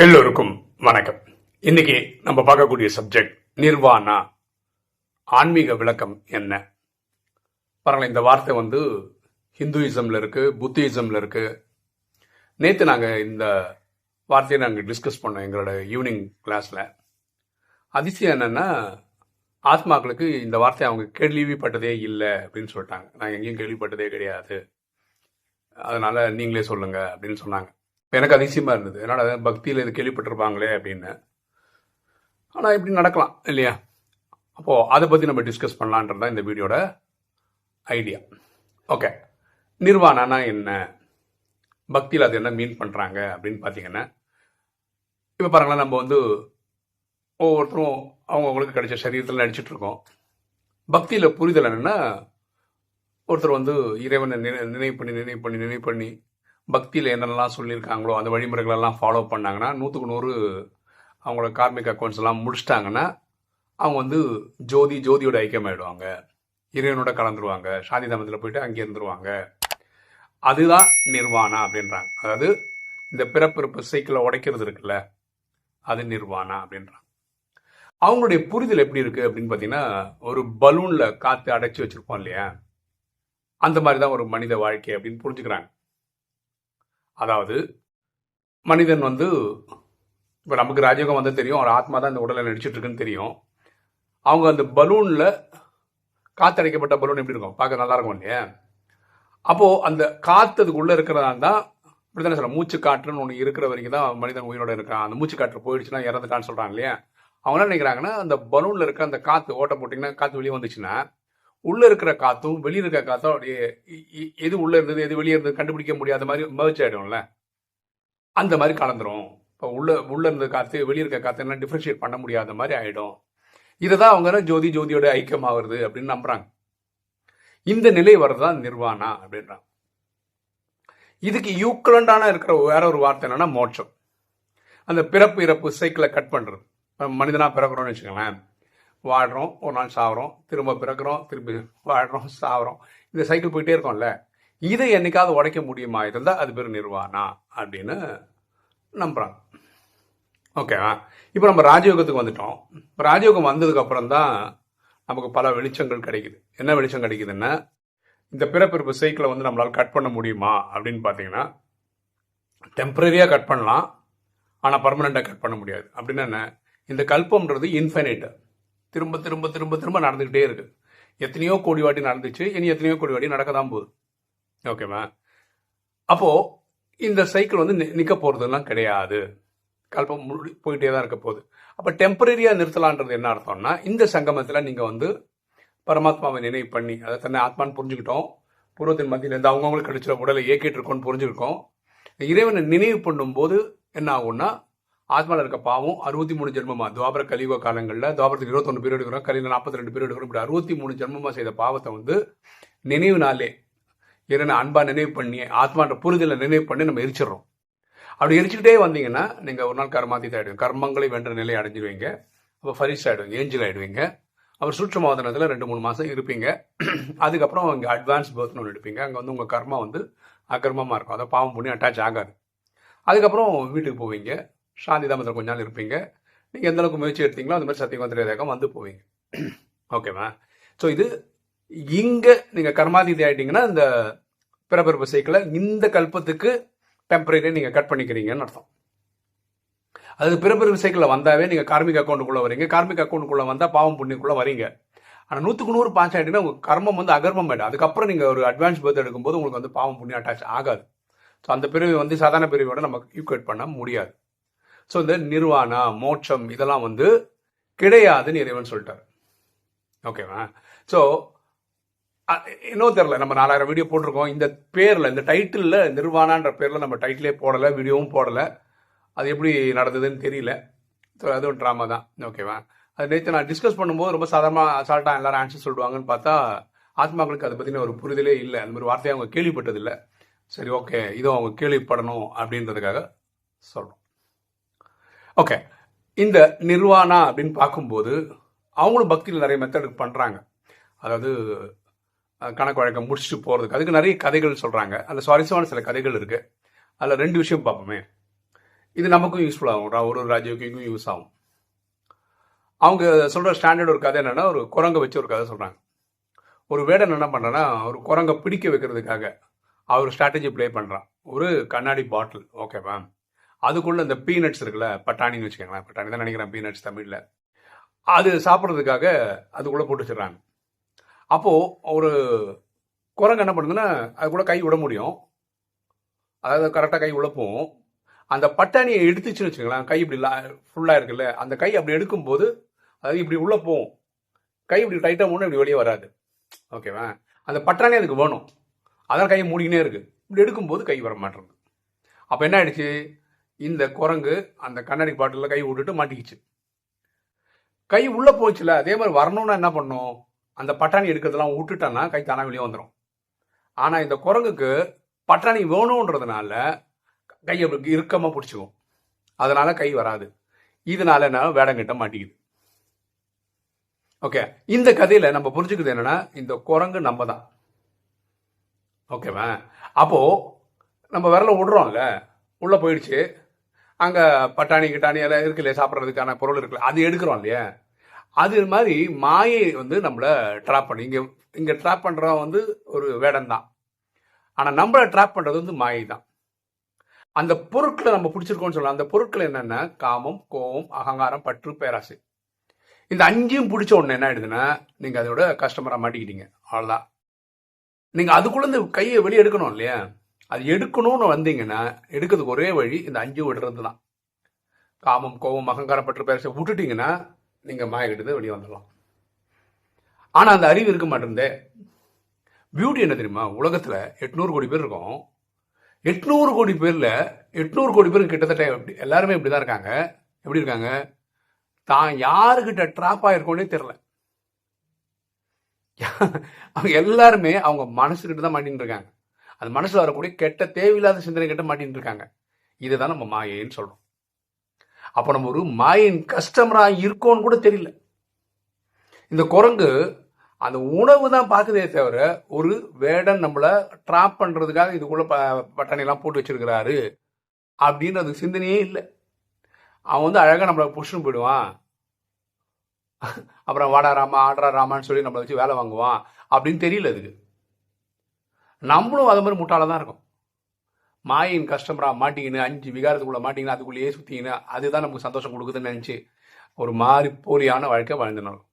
எல்லோருக்கும் வணக்கம். இன்னைக்கு நம்ம பார்க்கக்கூடிய சப்ஜெக்ட் நிர்வாணா ஆன்மீக விளக்கம் என்ன? பரவாயில்ல இந்த வார்த்தை வந்து ஹிந்துயிசம்ல இருக்கு புத்தியிசம்ல இருக்கு. நேற்று நாங்கள் இந்த வார்த்தையை நாங்கள் டிஸ்கஸ் பண்ணோம் எங்களோட ஈவினிங் கிளாஸ்ல அதிசயம் என்னன்னா ஆத்மாக்களுக்கு இந்த வார்த்தையை அவங்க கேள்விப்பட்டதே இல்லை அப்படின்னு சொல்லிட்டாங்க. நாங்கள் எங்கேயும் கேள்விப்பட்டதே கிடையாது. அதனால நீங்களே சொல்லுங்க அப்படின்னு சொன்னாங்க. எனக்கு அதிசயமாக இருந்தது. என்னடா பக்தியில் இது கேள்விப்பட்டிருப்பாங்களே அப்படின்னு. ஆனால் இப்படி நடக்கலாம் இல்லையா? அப்போது அதை பற்றி நம்ம டிஸ்கஸ் பண்ணலான்றதான் இந்த வீடியோட ஐடியா ஓகே நிர்வாணனா என்ன? பக்தியில் அது என்ன மீன் பண்ணுறாங்க அப்படின்னு பார்த்தீங்கன்னா இப்போ பாருங்களேன் நம்ம வந்து ஒவ்வொருத்தரும் அவங்கவுங்களுக்கு கிடைச்ச சரீரத்தில் நடிச்சிட்ருக்கோம் பக்தியில் புரிதல் என்னென்னா ஒருத்தர் வந்து இறைவனை நினை நினைவு பண்ணி நினைவு பண்ணி நினைவு பண்ணி பக்தியில் என்னென்னலாம் சொல்லியிருக்காங்களோ அந்த வழிமுறைகளெல்லாம் ஃபாலோ பண்ணாங்கன்னா நூற்றுக்கு நூறு அவங்களோட கார்மிக் அக்கௌண்ட்ஸ் எல்லாம் முடிச்சிட்டாங்கன்னா அவங்க வந்து ஜோதி ஜோதியோட ஐக்கியமாயிடுவாங்க. இறைவனோட கலந்துருவாங்க. சாந்தி தாமத்தில் போயிட்டு அங்கே இருந்துருவாங்க. அதுதான் நிர்வாணா அப்படின்றாங்க. அதாவது இந்த பிறப்பிறப்பு சைக்கிளை உடைக்கிறது இருக்குல்ல அது நிர்வாணா அப்படின்றாங்க. அவங்களுடைய புரிதல் எப்படி இருக்குது அப்படின்னு பார்த்தீங்கன்னா ஒரு பலூனில் காற்று அடைச்சி வச்சுருப்போம் இல்லையா? அந்த மாதிரி தான் ஒரு மனித வாழ்க்கை அப்படின்னு புரிஞ்சுக்கிறாங்க. அதாவது மனிதன் வந்து இப்போ நமக்கு ராஜயோகம் வந்து தெரியும் ஒரு ஆத்மா தான் இந்த உடலை நடிச்சிட்டு இருக்குன்னு தெரியும். அவங்க அந்த பலூனில் காத்தடைக்கப்பட்ட பலூன் எப்படி இருக்கும்? பார்க்க நல்லா இருக்கும் இல்லையா? அப்போது அந்த காற்று அதுக்குள்ளே இருக்கிறதா தான் இப்படி தானே சொல்ல மூச்சு காற்றுன்னு ஒன்று இருக்கிற வரைக்கும் தான் மனிதன் உயிரோட இருக்கான். அந்த மூச்சு காற்று போயிடுச்சுன்னா இறந்துட்டான்னு சொல்கிறாங்க இல்லையா? அவங்க என்ன நினைக்கிறாங்கன்னா அந்த பலூனில் இருக்க அந்த காற்று ஓட்ட போட்டிங்கன்னா காற்று வெளியே வந்துச்சுன்னா உள்ள இருக்கிற காத்தும் வெளியே இருக்கிற காத்தும் அப்படியே எது உள்ள இருந்தது எது வெளியே இருந்தது கண்டுபிடிக்க முடியாத மாதிரி மகிழ்ச்சி ஆயிடும்ல? அந்த மாதிரி கலந்துரும். இப்போ உள்ள உள்ள இருந்த காத்து வெளியே இருக்க காத்து எல்லாம் டிஃப்ரென்ஷியேட் பண்ண முடியாத மாதிரி ஆயிடும். இதை தான் அவங்க ஜோதி ஜோதியோட ஐக்கியமாகிறது அப்படின்னு நம்புறாங்க. இந்த நிலை வர்றதுதான் நிர்வாணா அப்படின்றாங்க. இதுக்கு யூக்ரண்டான இருக்கிற வேற ஒரு வார்த்தை என்னன்னா மோட்சம். அந்த பிறப்பு இறப்பு சைக்கிளை கட் பண்றது. இப்ப மனிதனா பிறக்கிறோம்னு வச்சுக்கோங்களேன். வாழ்கிறோம் ஒரு நாள் சாகிறோம் திரும்ப பிறக்கிறோம் திரும்பி வாழ்கிறோம் சாவறோம். இந்த சைக்கிள் போயிட்டே இருக்கோம்ல. இதை என்னைக்காவது உடைக்க முடியுமா? இருந்தால் அது பேர் நிர்வாணா அப்படின்னு நம்புகிறாங்க ஓகேவா இப்போ நம்ம ராஜயோகத்துக்கு வந்துட்டோம். இப்போ ராஜயோகம் வந்ததுக்கப்புறம் தான் நமக்கு பல வெளிச்சங்கள் கிடைக்குது. என்ன வெளிச்சம் கிடைக்குதுன்னா இந்த பிறப்பிறப்பு சைக்கிளை வந்து நம்மளால் கட் பண்ண முடியுமா அப்படின்னு பார்த்தீங்கன்னா டெம்பரரியாக கட் பண்ணலாம் ஆனால் பர்மனெண்ட்டாக கட் பண்ண முடியாது. அப்படின்னா என்ன? இந்த கல்பம்ன்றது இன்ஃபைனைட்டு திரும்ப திரும்ப திரும்ப திரும்ப நடந்துக்கிட்டே இருக்கு. எத்தனையோ கோடி வாட்டி நடந்துச்சு இனி எத்தனையோ கோடி வாட்டி நடக்க தான் போகுது ஓகேவா அப்போ இந்த சைக்கிள் வந்து நி- நிக்க போறதெல்லாம் கிடையாது. கல்பம் முடி போயிட்டே தான் இருக்க போகுது. அப்போ டெம்பரரியா நிறுத்தலான்றது என்ன அர்த்தம்னா இந்த சங்கமத்தில் நீங்க வந்து பரமாத்மாவை நினைவு பண்ணி அதை தன்னை ஆத்மான்னு புரிஞ்சுக்கிட்டோம். பூர்வத்தின் மத்தியில் இருந்து அவங்கவுங்களுக்கு கிடைச்ச உடலை இயக்கிட்டு இருக்கோம்னு புரிஞ்சுருக்கோம் இறைவனை நினைவு பண்ணும்போது என்ன ஆகும்னா ஆத்மாவில் இருக்க பாவம் அறுபத்தி மூணு ஜென்மமா? துவாபர கலியுக காலங்களில் துவாபரத்துக்கு இருபத்தொன்று பீரியட் இருக்கிறோம் கலியில் நாற்பத்தி ரெண்டு பீரியட் இருக்கிறோம் இப்படி அறுபத்தி மூணு ஜென்மமாக செய்த பாவத்தை வந்து நினைவுனாலே இறைவனை அன்பா நினைவு பண்ணி ஆத்மான்ற புரிதலை நினைவு பண்ணி நம்ம எரிச்சிடுறோம். அப்படி எரிச்சுக்கிட்டே வந்தீங்கன்னா நீங்கள் ஒரு நாள் கர்மாதீத ஆகிடுவீங்க கர்மங்களை வென்ற நிலை அடைஞ்சிடுவீங்க அப்போ ஃபரிஸ் ஆகிடுவீங்க ஏஞ்சல் ஆயிடுவீங்க. அப்புறம் சூட்சமாதனத்தில் ரெண்டு மூணு மாதம் இருப்பீங்க. அதுக்கப்புறம் இங்கே அட்வான்ஸ் பர்த்னு ஒன்று எடுப்பீங்க. அங்கே வந்து உங்கள் கர்மா வந்து அக்கிரமமாக இருக்கும். அதை பாவம் பண்ணி அட்டாச் ஆகாது. அதுக்கப்புறம் வீட்டுக்கு போவீங்க. சாந்தி தாமத்தில் கொஞ்ச நாள் இருப்பீங்க. நீங்கள் எந்த அளவுக்கு முயற்சி எடுத்தீங்களோ அந்த மாதிரி சத்தியகுந்திர திரேதகம் வந்து போவீங்க. ஓகேவா ஸோ இது இங்கே நீங்கள் கர்மாதிதி ஆகிட்டீங்கன்னா இந்த பிறப்பிறப்பு சைக்கிளை இந்த கல்பத்துக்கு டெம்பரரி நீங்கள் கட் பண்ணிக்கிறீங்கன்னு அர்த்தம். அது பிறப்பிறப்பு சைக்கிளில் வந்தாவே நீங்கள் கார்மிக் அக்கௌண்ட்டுக்குள்ளே வரீங்க கார்மிக் அக்கௌண்ட்டுக்குள்ளே வந்தால் பாவம் புண்ணியக்குள்ளே வரீங்க ஆனால் நூற்றுக்கு நூறு பாஸ் ஆகிட்டீங்கன்னா உங்கள் கர்மம் வந்து அகர்மம் ஆகிடும் அதுக்கப்புறம் நீங்கள் ஒரு அட்வான்ஸ் பர்த் எடுக்கும்போது உங்களுக்கு வந்து பாவம் புண்ணியம் அட்டாச் ஆகாது. ஸோ அந்த பிரிவு வந்து சாதாரண பிரிவோட நம்ம ஈக்குவேட் பண்ண முடியாது. ஸோ இந்த நிர்வாணா மோட்சம் இதெல்லாம் வந்து கிடையாதுன்னு இறைவன் சொல்லிட்டார். ஓகேவா ஸோ இன்னும் தெரில நம்ம நாலாயிரம் வீடியோ போட்டிருக்கோம். இந்த பேரில் இந்த டைட்டிலில் நிர்வாணான்ற பேரில் நம்ம டைட்டிலே போடலை வீடியோவும் போடலை. அது எப்படி நடந்ததுன்னு தெரியல. ஸோ அதுவும் ட்ராமா தான். ஓகேவா அது நேற்று நான் டிஸ்கஸ் பண்ணும்போது ரொம்ப சாதாரணமாக அசால்ட்டாக எல்லாரும் ஆன்சர் சொல்லுவாங்கன்னு பார்த்தா ஆத்மாக்களுக்கு அதை பற்றின ஒரு புரிதலே இல்லை. அந்த மாதிரி வார்த்தையை அவங்க கேள்விப்பட்டதில்லை. சரி ஓகே இதுவும் அவங்க கேள்விப்படணும் அப்படின்றதுக்காக சொல்கிறோம் ஓகே இந்த நிர்வாணா அப்படின்னு பார்க்கும்போது அவங்களும் பக்தியில் நிறைய மெத்தட் பண்ணுறாங்க அதாவது கணக்கு வழக்கம் முடிச்சுட்டு போகிறதுக்கு அதுக்கு நிறைய கதைகள் சொல்கிறாங்க அதில் சுவாரஸ்யமான சில கதைகள் இருக்குது அதில் ரெண்டு விஷயம் பார்ப்போமே. இது நமக்கும் யூஸ்ஃபுல் ஆகும். ஒரு ஒரு ராஜயோகிக்கும் யூஸ் ஆகும். அவங்க சொல்கிற ஸ்டாண்டர்ட் ஒரு கதை என்னென்னா ஒரு குரங்கை வச்சு ஒரு கதை சொல்கிறாங்க ஒரு வேடன் என்ன பண்ணுறேன்னா ஒரு குரங்கை பிடிக்க வைக்கிறதுக்காக அவர் ஸ்ட்ராட்டஜி ப்ளே பண்ணுறான் ஒரு கண்ணாடி பாட்டில் ஓகேவா அதுக்குள்ள இந்த பீனட்ஸ் இருக்குல்ல பட்டாணின்னு வச்சுக்கோங்களேன் பட்டாணி தான் நினைக்கிறேன் பீனட்ஸ் தமிழில். அது சாப்பிட்றதுக்காக அதுக்குள்ளே போட்டு வச்சிடறாங்க. அப்போது ஒரு குரங்கு என்ன பண்ணுதுன்னா அதுக்குள்ளே கை விட முடியும். அதாவது கரெக்டாக கை உழப்போம். அந்த பட்டாணியை எடுத்துச்சுன்னு வச்சுக்கோங்களேன் கை இப்படி ஃபுல்லாக இருக்குல்ல அந்த கை அப்படி எடுக்கும்போது அதாவது இப்படி உள்ளே போகும் கை இப்படி டைட்டாக போனால் இப்படி வெளியே வராது. ஓகேவா அந்த பட்டாணி அதுக்கு வேணும். அதான் கையை மூடிக்கினே இருக்குது இப்படி எடுக்கும்போது கை வர மாட்டேங்குது அப்போ என்ன ஆயிடுச்சு? இந்த குரங்கு அந்த கண்ணாடி பாட்டிலில் கை விட்டுட்டு மாட்டிக்கிச்சு. கை உள்ள போச்சுல அதே மாதிரி வரணும்னா என்ன பண்ணும்? அந்த பட்டாணி எடுக்கிறதெல்லாம் விட்டுட்டோன்னா கை தானா வெளியே வந்துடும் ஆனால் இந்த குரங்குக்கு பட்டாணி வேணுன்றதுனால கை அப்படி இறுக்கமாக பிடிச்சிக்கும். அதனால கை வராது. இதனால என்ன? வேடங்கிட்ட மாட்டிக்குது. ஓகே இந்த கதையில நம்ம புரிஞ்சுக்கிறது என்னன்னா இந்த குரங்கு நம்ம தான் ஓகேவா அப்போ நம்ம விரல விடுறோம்ல உள்ள போயிடுச்சு. அங்கே பட்டாணி கிட்டாணி எல்லாம் இருக்கு இல்லையா சாப்பிட்றதுக்கான பொருள் இருக்குல்ல அது எடுக்கிறோம் இல்லையா? அது மாதிரி மாயை வந்து நம்மளை ட்ராப் பண்ணி இங்கே இங்கே ட்ராப் பண்ணுறோம் வந்து ஒரு வேடம் தான். ஆனால் நம்மளை ட்ராப் பண்ணுறது வந்து மாயை தான். அந்த பொருட்களை நம்ம பிடிச்சிருக்கோம்னு சொல்லலாம். அந்த பொருட்கள் என்னென்ன காமம் கோபம் அகங்காரம் பற்று பேராசை. இந்த அஞ்சையும் பிடிச்ச உடனே என்ன ஆயிடுதுன்னா நீங்கள் அதோட கஸ்டமராக மாட்டிக்கிட்டீங்க. அவ்வளோதான் நீங்கள் அதுக்குள்ளே இந்த கையை வெளியே எடுக்கணும் இல்லையா? அது எடுக்கணும்னு வந்தீங்கன்னா எடுக்கிறதுக்கு ஒரே வழி இந்த அஞ்சு விடுறது தான். காமம் கோபம் அகங்காரம் பற்று பேச விட்டுட்டீங்கன்னா நீங்கள் மாயக்கிட்டதை வெளியே வந்துடலாம். ஆனால் அந்த அறிவு இருக்க மாட்டேங்குதே பியூட்டி என்ன தெரியுமா? உலகத்தில் எட்நூறு கோடி பேர் இருக்கோம். எட்நூறு கோடி பேரில் எட்நூறு கோடி பேர் கிட்டத்தட்ட எப்படி எல்லாருமே இப்படிதான் இருக்காங்க. எப்படி இருக்காங்க? தான் யாருக்கிட்ட ட்ராப் ஆயிருக்கோன்னே தெரில அவங்க எல்லாருமே அவங்க மனசுக்கிட்ட தான் மாட்டின்னு இருக்காங்க அது மனசில் வரக்கூடிய கெட்ட தேவையில்லாத சிந்தனை கிட்ட மாட்டின்னு இருக்காங்க இதுதான் நம்ம மாயைன்னு சொல்கிறோம் அப்போ நம்ம ஒரு மாயின் கஸ்டமராக இருக்கோன்னு கூட தெரியல. இந்த குரங்கு அந்த உணவு தான் பார்க்குதே தவிர ஒரு வேடன் நம்மளை ட்ராப் பண்ணுறதுக்காக இதுக்குள்ளே ப- பட்டாணி போட்டு வச்சிருக்கிறாரு அப்படின்னு அது சிந்தனையே இல்லை. அவன் வந்து அழகாக நம்மளை புஷ்னு போயிடுவான். அப்புறம் வாடா ராமா ஆடுறா ராமான்னு சொல்லி நம்மளை வச்சு வேலை வாங்குவான் அப்படின்னு தெரியல அதுக்கு. நம்மளும் அது மாதிரி முட்டாள தான் இருக்கும் மாயின் கஸ்டமராக மாட்டிக்கின்னு அஞ்சு விகாரத்துக்குள்ளே மாட்டிக்கின்னு அதுக்குள்ளேயே சுற்றிங்கன்னா அதுதான் நமக்கு சந்தோஷம் கொடுக்குதுன்னு நினச்சி ஒரு மாதிரி போலியான வாழ்க்கை வாழ்ந்துனாலும்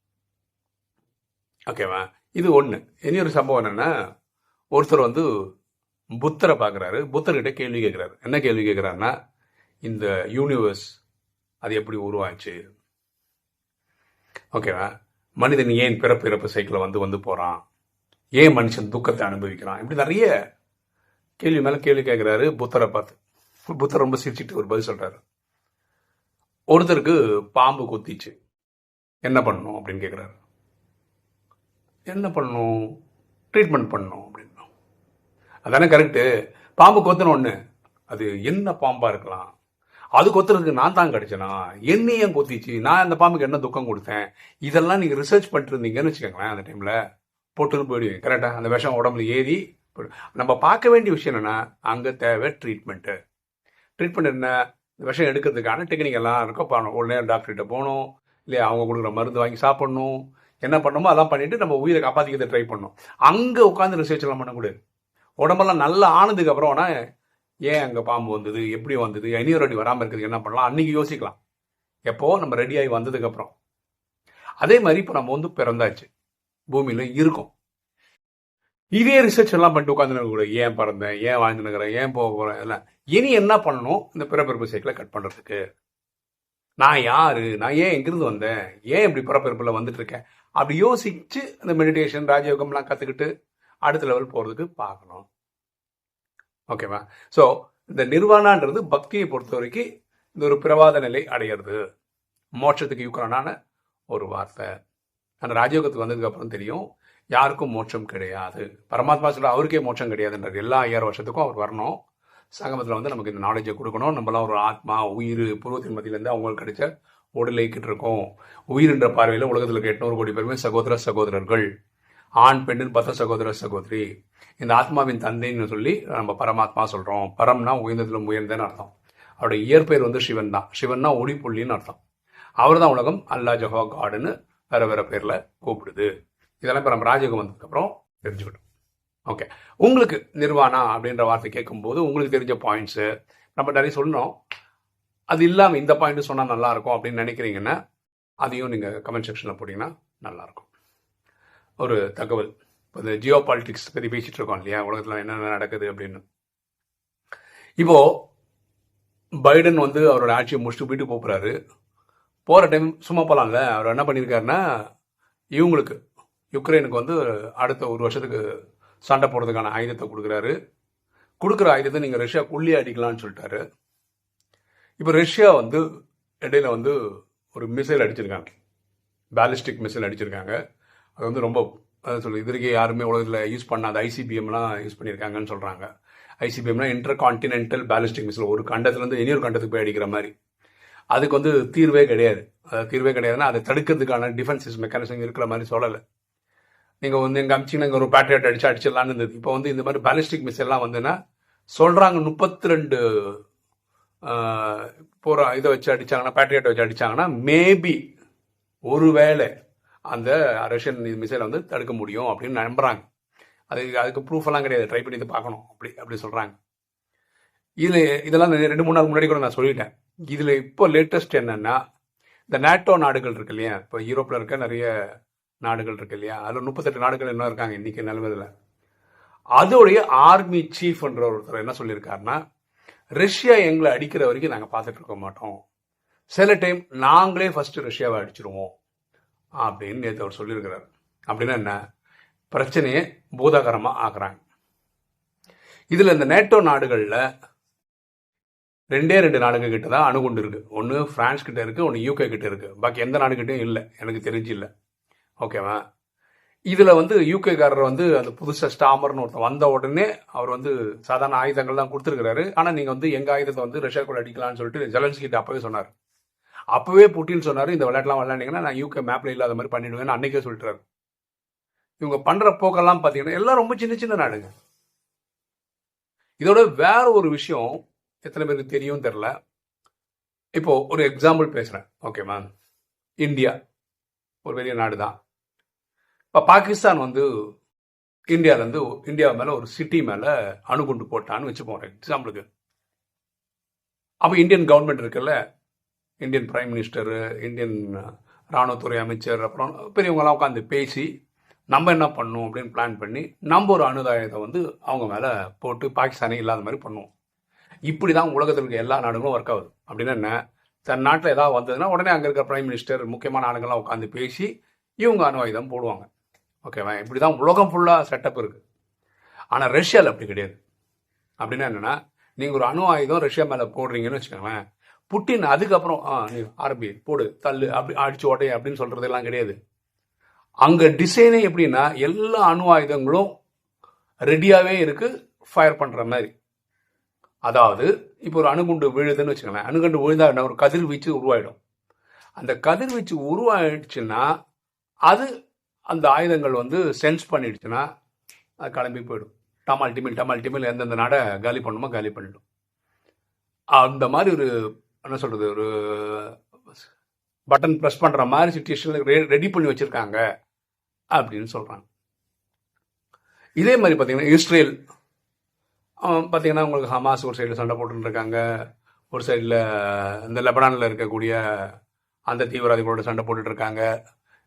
ஓகேவா? இது ஒன்று இனி ஒரு சம்பவம் என்னென்னா ஒருத்தர் வந்து புத்தரை பார்க்குறாரு. புத்தர்கிட்ட கேள்வி கேட்குறாரு. என்ன கேள்வி கேட்குறாருன்னா இந்த யூனிவர்ஸ் அது எப்படி உருவாச்சு? ஓகேவா? மனிதன் ஏன் பிறப்பு இறப்பு சைக்கிளில் வந்து வந்து போகிறான் ஏன் மனுஷன் துக்கத்தை அனுபவிக்கிறான்? இப்படி நிறைய கேள்வி மேலே கேள்வி கேட்குறாரு புத்தரை பார்த்து. புத்தர் ரொம்ப சிரிச்சுட்டு ஒரு பதில் சொல்கிறாரு ஒருத்தருக்கு பாம்பு குத்திச்சு. என்ன பண்ணணும் அப்படின்னு கேட்குறாரு. என்ன பண்ணணும்? ட்ரீட்மெண்ட் பண்ணணும் அப்படின்னா. அதானே கரெக்டு பாம்பு கொத்தன ஒன்று அது என்ன பாம்பாக இருக்கலாம்? அது கொத்துறதுக்கு நான் தான் கிடச்சேனா? என்னையும் கொத்திச்சு. நான் அந்த பாம்புக்கு என்ன துக்கம் கொடுத்தேன்? இதெல்லாம் நீங்கள் ரிசர்ச் பண்ணிட்டு இருந்தீங்கன்னு வச்சுக்கோங்களேன் அந்த டைமில் போட்டுன்னு போயிடுவீங்க. கரெக்டாக அந்த விஷம் உடம்புல ஏறி போயிடும். நம்ம பார்க்க வேண்டிய விஷயம் என்னென்னா அங்கே தேவை ட்ரீட்மெண்ட்டு ட்ரீட்மெண்ட் என்ன? இந்த விஷம் எடுக்கிறதுக்கான டெக்னிக் எல்லாம் இருக்கும் பண்ணணும் உடனே டாக்டர்கிட்ட போகணும். இல்லையா அவங்க கொடுக்குற மருந்து வாங்கி சாப்பிடணும். என்ன பண்ணணுமோ அதெல்லாம் பண்ணிவிட்டு நம்ம உயிரை காப்பாற்றிக்கிறத ட்ரை பண்ணணும். அங்கே உட்காந்து ரிசர்ச் எல்லாம் பண்ணக்கூடாது. உடம்பெல்லாம் நல்லா ஆனதுக்கு அப்புறம் ஏன் அங்கே பாம்பு வந்தது? எப்படி வந்தது? இனியொரு வாட்டி வராமல் இருக்கிறதுக்கு என்ன பண்ணலாம்? அன்னைக்கு யோசிக்கலாம். எப்போ? நம்ம ரெடியாகி வந்ததுக்கப்புறம் அதே மாதிரி இப்போ நம்ம வந்து பிறந்தாச்சு. பூமியில இருக்கும். இதே ரிசர்ச் எல்லாம் பண்ணிட்டு உட்காந்து ஏன் பிறந்தேன்? ஏன் வாழ்ந்துனுக்கிறேன் ஏன் போக போறேன்? எல்லாம். இனி என்ன பண்ணணும்? இந்த பிறப்பிறப்பு சைக்கிளை கட் பண்றதுக்கு. நான் யாரு? நான் ஏன் எங்கிருந்து வந்தேன்? ஏன் இப்படி பிறப்பிறப்புல வந்துட்டு இருக்கேன் அப்படி யோசிச்சு அந்த மெடிடேஷன் ராஜயோகம்லாம் கத்துக்கிட்டு அடுத்த லெவல் போறதுக்கு பார்க்கணும். ஓகேவா ஸோ இந்த நிர்வாணான்றது பக்தியை பொறுத்த வரைக்கும் இந்த ஒரு பிரவாத நிலை அடையிறது. மோட்சத்துக்கு யூக்கரான ஒரு வார்த்தை. அந்த ராஜயோகத்துக்கு வந்ததுக்கு அப்புறம் தெரியும் யாருக்கும் மோட்சம் கிடையாது. பரமாத்மா சொல்ல அவருக்கே மோட்சம் கிடையாதுன்றது. எல்லா ஐயாயிரம் வருஷத்துக்கும் அவர் வரணும். சங்கமத்தில் வந்து நமக்கு இந்த நாலேஜை கொடுக்கணும். நம்மளாம் ஒரு ஆத்மா உயிர் பூர்வத்தின் மத்தியிலேருந்து அவங்களுக்கு கிடைச்ச உடலைக்கிட்டு இருக்கோம் உயிர்ன்ற பார்வையில் உலகத்தில் இருக்க எட்நூறு கோடி பேருமே சகோதர சகோதரர்கள். ஆண் பெண்ணின் பத்த சகோதர சகோதரி. இந்த ஆத்மாவின் தந்தைன்னு சொல்லி நம்ம பரமாத்மா சொல்கிறோம் பரம்னா உயர்ந்ததிலும் உயர்ந்தேன்னு அர்த்தம். அவருடைய இயற்பெயர் வந்து சிவன் தான். சிவன்னா ஒளிப்புள்ளின்னு அர்த்தம். அவர் தான் உலகம். அல்லா ஜஹா காடுன்னு வேற வேற பேர்ல கூப்பிடுது. இதெல்லாம் இப்போ நம்ம ராஜயோகம் வந்ததுக்கப்புறம் தெரிஞ்சுக்கிட்டோம். ஓகே உங்களுக்கு நிர்வாணா அப்படின்ற வார்த்தை கேட்கும்போது உங்களுக்கு தெரிஞ்ச பாயிண்ட்ஸு நம்ம நிறைய சொன்னோம். அது இல்லாமல் இந்த பாயிண்ட் சொன்னால் நல்லா இருக்கும் அப்படின்னு நினைக்கிறீங்கன்னா அதையும் நீங்கள் கமெண்ட் செக்ஷனில் போட்டிங்கன்னா நல்லாயிருக்கும் ஒரு தகவல். இப்போ இந்த ஜியோ பாலிட்டிக்ஸ் பற்றி பேசிகிட்டு இருக்கோம் இல்லையா? உலகத்தில் என்னென்ன நடக்குது அப்படின்னு. இப்போ பைடன் வந்து அவரோட ஆட்சியை முடிச்சுட்டு போயிட்டு போகிறாரு போகிற டைம் சும்மா போகலாம்ல அவர் என்ன பண்ணியிருக்காருன்னா இவங்களுக்கு யுக்ரைனுக்கு வந்து அடுத்த ஒரு வருஷத்துக்கு சண்டை போடுறதுக்கான ஆயுதத்தை கொடுக்குறாரு. கொடுக்குற ஆயுதத்தை நீங்கள் ரஷ்யா உள்ளே அடிக்கலாம்னு சொல்லிட்டாரு. இப்போ ரஷ்யா வந்து இடையில வந்து ஒரு மிசைல் அடிச்சிருக்காங்க. பேலிஸ்டிக் மிசைல் அடிச்சிருக்காங்க. அது வந்து ரொம்ப அதை சொல்லு இது யாருமே உலகத்தில் யூஸ் பண்ணாத ஐசிபிஎம்லாம் யூஸ் பண்ணியிருக்காங்கன்னு சொல்கிறாங்க ஐசிபிஎம்னா இன்டர் கான்டினென்டல் பேலிஸ்டிக் மிசைல் ஒரு கண்டத்துலேருந்து இன்னொரு கண்டத்துக்கு போய் அடிக்கிற மாதிரி. அதுக்கு வந்து தீர்வே கிடையாது. அது தீர்வே கிடையாதுன்னா அதை தடுக்கிறதுக்கான டிஃபென்சிஸ் மெக்கானிசம் இருக்கிற மாதிரி சொல்லலை. நீங்கள் வந்து எங்கள் அமிச்சிங்கன்னா ஒரு பேட்ரியட் அடிச்சு அடிச்சிடலான்னு இருந்தது. இப்போ வந்து இந்த மாதிரி பேலிஸ்டிக் மிசைல்லாம் வந்துன்னா சொல்கிறாங்க முப்பத்தி ரெண்டு போகிற இதை வச்சு அடித்தாங்கன்னா பேட்ரியட்டை வச்சு அடித்தாங்கன்னா மேபி ஒருவேளை அந்த ரஷ்யன் மிசைலை வந்து தடுக்க முடியும் அப்படின்னு நம்புகிறாங்க அது அதுக்கு ப்ரூஃப் எல்லாம் கிடையாது. ட்ரை பண்ணி பார்க்கணும். அப்படி அப்படி சொல்கிறாங்க இதில் இதெல்லாம் ரெண்டு மூணு நாள் முன்னாடி கூட நான் சொல்லிட்டேன். இதில் இப்போ லேட்டஸ்ட் என்னென்னா இந்த நேட்டோ நாடுகள் இருக்கு இல்லையா? இப்போ யூரோப்பில் இருக்க நிறைய நாடுகள் இருக்கு இல்லையா? அதில் முப்பத்தெட்டு நாடுகள் என்ன இருக்காங்க இன்னைக்கு நிலவதில் அதோடைய ஆர்மி சீஃப்ன்ற ஒருத்தர் என்ன சொல்லியிருக்காருன்னா ரஷ்யா எங்களை அடிக்கிற வரைக்கும் நாங்கள் பார்த்துட்டு இருக்க மாட்டோம். சில டைம் நாங்களே ஃபர்ஸ்ட் ரஷ்யாவை அடிச்சிருவோம். அப்படின்னு நேற்று அவர் சொல்லியிருக்கிறார். அப்படின்னா என்ன? பிரச்சனையை பூதாகரமாக ஆக்குறாங்க. இதில் இந்த நேட்டோ நாடுகளில் ரெண்டே ரெண்டு நாடுங்க கிட்ட தான் அணுகுண்டு இருக்கு. ஒன்று பிரான்ஸ் கிட்ட இருக்கு ஒன்று யூகே கிட்ட இருக்கு. பாக்கி எந்த நாடுகிட்டையும் இல்லை. எனக்கு தெரிஞ்சு இல்லை. ஓகேவா இதில் வந்து யூகேக்காரர் வந்து அந்த புதுசாக ஸ்டாமர்னு ஒருத்தர் வந்த உடனே அவர் வந்து சாதாரண ஆயுதங்கள் தான் கொடுத்துருக்கிறாரு. ஆனால் நீங்கள் வந்து எங்கள் ஆயுதத்தை வந்து ரஷ்யாக்குள்ள அடிக்கலாம்னு சொல்லிட்டு ஜெலன்ஸ் கிட்ட அப்பவே சொன்னார். அப்போவே புட்டின்னு சொன்னார் இந்த விளையாட்டுலாம் விளையாண்டிங்கன்னா நான் யூகே மேப்பில் இல்லாத மாதிரி பண்ணிடுவேன்னு அன்றைக்கே சொல்லிட்டாரு. இவங்க பண்ணுற போக்கெல்லாம் பார்த்தீங்கன்னா எல்லாம் ரொம்ப சின்ன சின்ன நாடுங்க. இதோட வேற ஒரு விஷயம் எத்தனை பேருக்கு தெரியும் தெரில இப்போ ஒரு எக்ஸாம்பிள் பேசுகிறேன் ஓகேவா இந்தியா. ஒரு பெரிய நாடு தான் இப்போ பாகிஸ்தான் வந்து இந்தியாவிலேருந்து இந்தியா மேலே ஒரு சிட்டி மேலே அணுகுண்டு போட்டான்னு வச்சுப்போம். எக்ஸாம்பிளுக்கு அப்போ இந்தியன் கவர்மெண்ட் இருக்குல்ல? இந்தியன் பிரைம் மினிஸ்டர் இந்தியன் ராணுவத்துறை அமைச்சர் அப்புறம் பெரியவங்களாம் உட்காந்து பேசி நம்ம என்ன பண்ணும் அப்படின்னு பிளான் பண்ணி நம்ம ஒரு அணுதாயத்தை வந்து அவங்க மேலே போட்டு பாகிஸ்தானே இல்லாத மாதிரி பண்ணுவோம். இப்படி தான் உலகத்தில் இருக்க எல்லா நாடுகளும் ஒர்க் ஆகுது. அப்படின்னா என்ன? தன் நாட்டில் ஏதாவது வந்ததுன்னா உடனே அங்கே இருக்க பிரைம் மினிஸ்டர் முக்கியமான ஆளுங்கள்லாம் உட்காந்து பேசி இவங்க அணுவாயுதம் போடுவாங்க. ஓகேவா இப்படி தான் உலகம் ஃபுல்லாக செட்டப் இருக்குது ஆனால் ரஷ்யாவில் அப்படி கிடையாது. அப்படின்னா என்னென்னா நீங்கள் ஒரு அணு ஆயுதம் ரஷ்யா மேலே போடுறீங்கன்னு வச்சுக்கோங்களேன் புட்டின் அதுக்கப்புறம் ஆ நீ ஆரம்பி போடு தள்ளு அப்படி அடிச்சு ஓட்டை அப்படின்னு சொல்கிறதெல்லாம் கிடையாது. அங்கே டிசைனே எப்படின்னா எல்லா அணு ஆயுதங்களும் ரெடியாகவே இருக்குது ஃபயர் பண்ணுற மாதிரி. அதாவது இப்போ ஒரு அணுகுண்டு விழுதுன்னு வச்சுக்கோங்களேன் அணுகுண்டு விழுந்தா என்ன ஒரு கதிர்வீச்சு உருவாயிடும். அந்த கதிர்வீச்சு உருவாயிடுச்சுன்னா அது அந்த ஆயுதங்கள் வந்து சென்ஸ் பண்ணிடுச்சுன்னா அது கிளம்பி போயிடும். டமால் டிமில் டமால் டிமில் எந்தெந்த நாடை காலி பண்ணுமோ காலி பண்ணிடும். அந்த மாதிரி ஒரு என்ன சொல்கிறது ஒரு பட்டன் ப்ரெஸ் பண்ணுற மாதிரி சுச்சுவேஷனில் ரெடி பண்ணி வச்சுருக்காங்க அப்படின்னு சொல்கிறாங்க இதே மாதிரி பார்த்தீங்கன்னா இஸ்ரேல் பார்த்தீங்கன்னா உங்களுக்கு ஹமாஸ் ஒரு சைடில் சண்டை போட்டுருக்காங்க ஒரு சைடில் இந்த லெபனானில் இருக்கக்கூடிய அந்த தீவிரவாதிகளோட சண்டை போட்டுட்ருக்காங்க.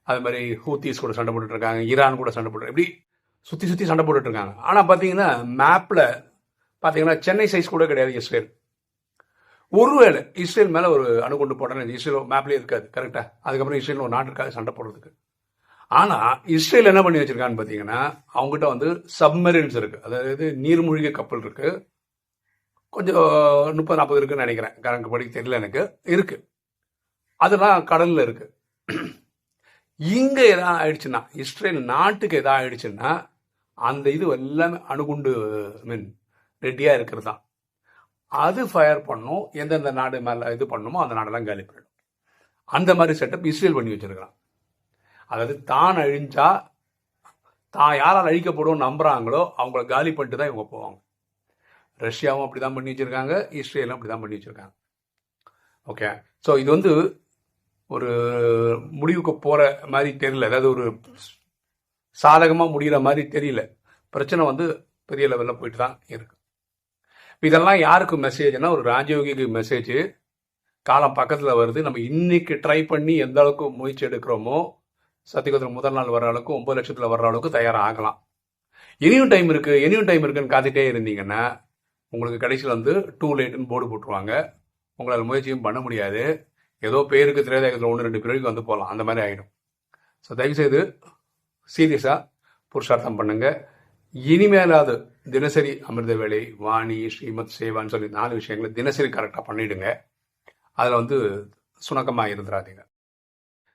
அது மாதிரி ஹூத்தீஸ் கூட சண்டை போட்டுட்ருக்காங்க. ஈரான் கூட சண்டை போட்டு இப்படி சுற்றி சுற்றி சண்டை போட்டுட்ருக்காங்க. ஆனால் பார்த்தீங்கன்னா மேப்பில் பார்த்தீங்கன்னா சென்னை சைஸ் கூட கிடையாது இஸ்ரேல். ஒருவேளை இஸ்ரேல் மேலே ஒரு அணுகுண்டு போட்டேன்னு இஸ்ரேல் மேப்லேயே இருக்காது கரெக்டாக அதுக்கப்புறம் இஸ்ரேல் ஒரு நாட்டு இருக்காது சண்டை போடுறதுக்கு. ஆனால் இஸ்ரேல் என்ன பண்ணி வச்சிருக்கான்னு பார்த்தீங்கன்னா அவங்ககிட்ட வந்து சப்மரீன்ஸ் இருக்குது அதாவது நீர்மூழ்கி கப்பல் இருக்குது கொஞ்சம் முப்பது நாற்பது இருக்குன்னு நினைக்கிறேன். கணக்கு படி தெரியல எனக்கு. இருக்குது அதெல்லாம் கடலில் இருக்குது இங்கே எதாவது ஆயிடுச்சுன்னா இஸ்ரேல் நாட்டுக்கு எதாவது ஆயிடுச்சுன்னா அந்த இது எல்லாமே அணுகுண்டு மீன் ரெடியாக இருக்கிறது. தான் அது ஃபயர் பண்ணும். எந்தெந்த நாடு மேலே இது பண்ணுமோ அந்த நாடெல்லாம் காலி போயிடும் அந்த மாதிரி செட்டப் இஸ்ரேல் பண்ணி வச்சிருக்கிறான். அதாவது தான் அழிஞ்சா தான் யாரால் அழிக்கப்படும் நம்புறாங்களோ அவங்கள காலி பண்ணிட்டு தான் இவங்க போவாங்க. ரஷ்யாவும் அப்படி தான் பண்ணி வச்சுருக்காங்க இஸ்ரேலும் அப்படி தான் பண்ணி வச்சுருக்காங்க. ஓகே ஸோ இது வந்து ஒரு முடிவுக்கு போகிற மாதிரி தெரியல. அதாவது ஒரு சாதகமாக முடிகிற மாதிரி தெரியல. பிரச்சனை வந்து பெரிய லெவலில் போயிட்டு தான் இருக்கு. இதெல்லாம் யாருக்கு மெசேஜ்னா ஒரு ராஜயோகிக்கு மெசேஜ் காலம் பக்கத்தில் வருது. நம்ம இன்னைக்கு ட்ரை பண்ணி எந்த அளவுக்கு முயற்சி எடுக்கிறோமோ சத்தியகுதிரை முதல் நாள் வர்ற அளவுக்கு ஒன்பது லட்சத்தில் வர்ற அளவுக்கு தயாராகலாம். இனியும் டைம் இருக்கு இனியும் டைம் இருக்குன்னு காத்துட்டே இருந்தீங்கன்னா உங்களுக்கு கடைசியில் வந்து டூ லேட்டுன்னு போர்டு போட்டுருவாங்க. உங்களால் முயற்சியும் பண்ண முடியாது. ஏதோ பேருக்கு திரையதாயத்தில் ஒன்று ரெண்டு பேருக்கு வந்து போகலாம் அந்த மாதிரி ஆகிடும் ஸோ தயவுசெய்து சீரியஸாக புருஷார்த்தம் பண்ணுங்க. இனிமேலாவது தினசரி அமிர்த வேலை வாணி ஸ்ரீமத் சேவான்னு சொல்லி நாலு விஷயங்களை தினசரி கரெக்டாக பண்ணிவிடுங்க அதில் வந்து சுணக்கமாக இருந்துடாதீங்க.